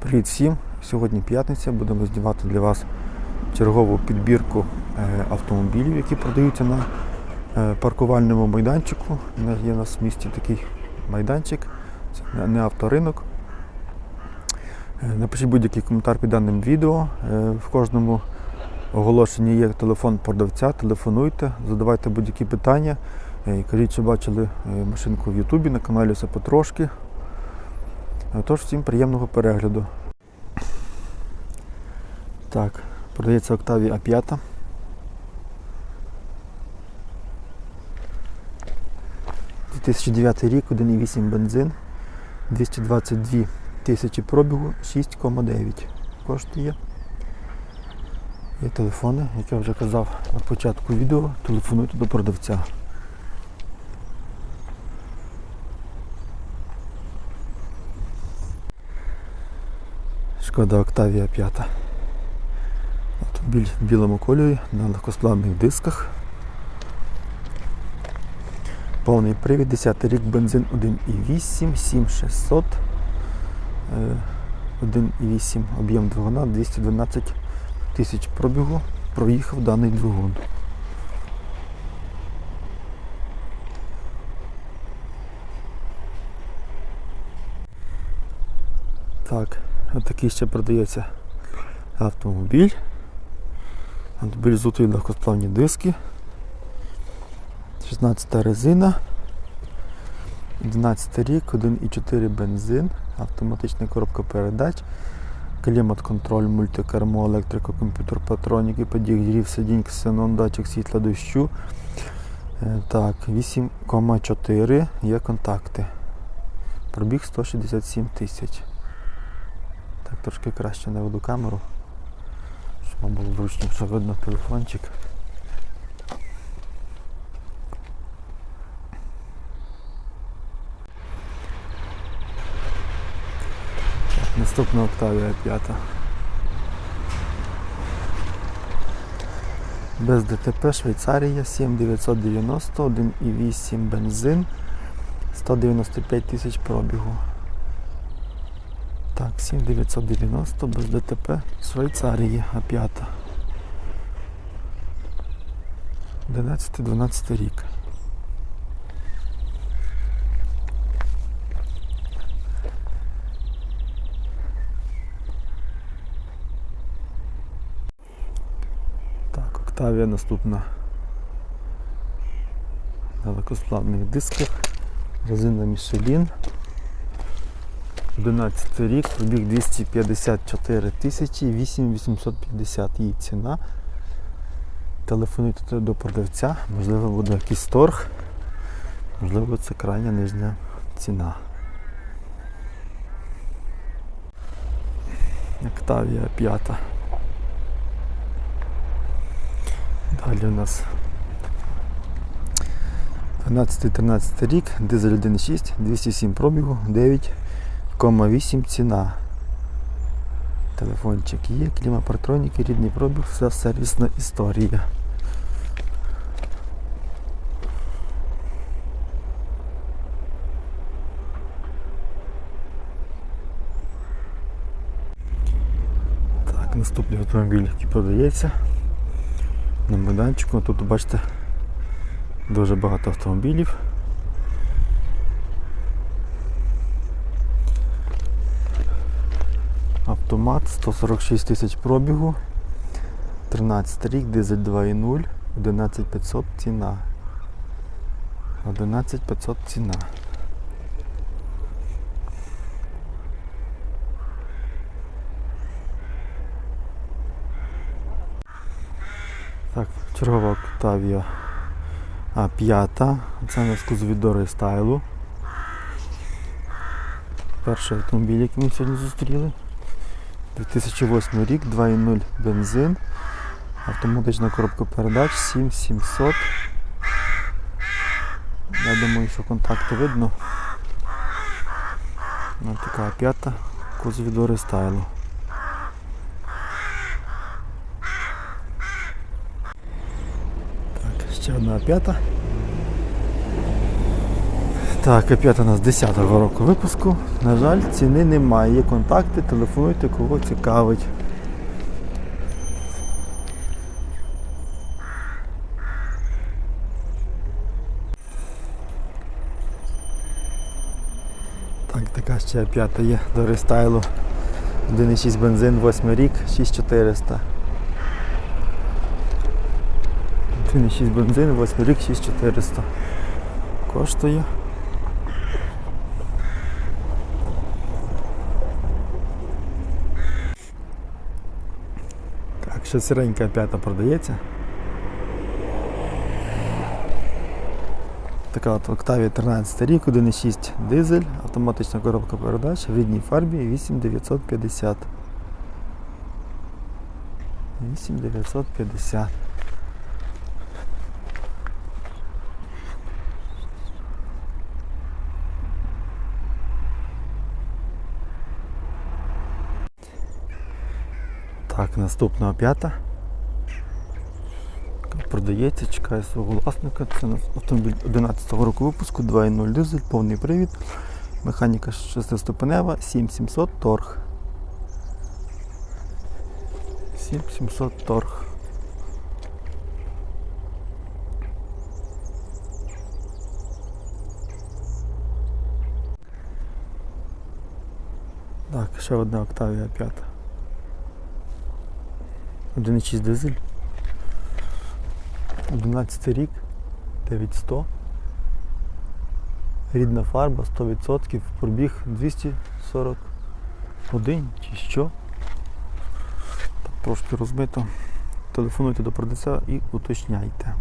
Привіт всім! Сьогодні п'ятниця. Будемо знімати для вас чергову підбірку е, автомобілів, які продаються на е, паркувальному майданчику. Є у нас в місті такий майданчик, це не- авторинок. Е, Напишіть будь-який коментар під даним відео. В кожному оголошенні є телефон продавця. Телефонуйте, задавайте будь-які питання. Кажіть, що бачили машинку в Ютубі на каналі все потрошки. Тож всім приємного перегляду. Так, продається Octavia A5. – 2009 рік, 1,8 бензин, 222 тисячі пробігу, 6,9 коштує. Є телефони, як я вже казав на початку відео, телефонуйте до продавця. Шкода Octavia 5. Автомобіль в білому кольорі на легкосплавних дисках. Повний привід, 10 рік, бензин 1,8, 7600, е, 1,8 об'єм двигуна, 212 тисяч пробігу. Проїхав даний двигун. Так, отакий ще продається автомобіль. Автомобіль зутої легкосплавні диски. 16 резина. 11 рік, 1,4 бензин, автоматична коробка передач, клімат-контроль, мультикермо, електрика, комп'ютер, патроніки, подігрів, сидінь, ксенон, датчик світла дощу. Е, Так, 8,4 є контакти. Пробіг 167 тисяч. Трошки краще наведу камеру, щоб вам було зручніше видно телефончик. Так, Наступна Octavia 5. Без ДТП Швейцарія 7990, 1,8 бензин, 195 тисяч пробігу. Так, 7990 без ДТП Швейцарії А5. 11-12 рік. Так, Октавія наступна. На легкосплавних дисках. Резина Michelin. 11 рік, пробіг 254 тисячі, 8850 її ціна. Телефонуйте до продавця, можливо буде якийсь торг, можливо це крайня нижня ціна. Октавія 5. Далі у нас 12-13 рік, дизель 1.6, 207 пробігу, 9,8 ціна. Телефончик є, клімапартроніки, рідний пробіг, вся сервісна історія. Так, наступний автомобіль, який продається на майданчику. Тут бачите дуже багато автомобілів. Автомат 146 тисяч пробігу. 13 рік, дизель 2.0, 11500 ціна. 11500 ціна. Так, чергова Octavia А5. Це у нас кузові дори стайлу. Перший автомобіль, який ми сьогодні зустріли. 2008 рік, 2.0 бензин. Автоматична коробка передач 7700. Я думаю, що контакти видно. Ось така п'ята, кузові дори стайлу. Так, ще одна п'ята. Так, опять у нас 10-го року випуску. На жаль, ціни немає. Є контакти, телефонуйте, кого цікавить. Так, така ще п'ята є до рестайлу. 1,6 бензин, 8 рік, 6400. 1,6 бензин, 8 рік, 6400. Коштує. Так, ще сиренька п'ята продається. Така от Octavia 13 рік, 1,6 дизель, автоматична коробка передач в рідній фарбі 8950. 8950. Так, наступна п'ята. Продається, чекає свого власника. Це у нас автомобіль 11 року випуску, 2.0 дизель, повний привід. Механіка 6-ступенева, 7700 торг. 7700 торг. Так, ще одна Octavia 5. 1.6 дизель. 11 рік, 9100. Рідна фарба 100%, пробіг 241 чи що. Так, трошки розмито. Телефонуйте до продавця і уточняйте.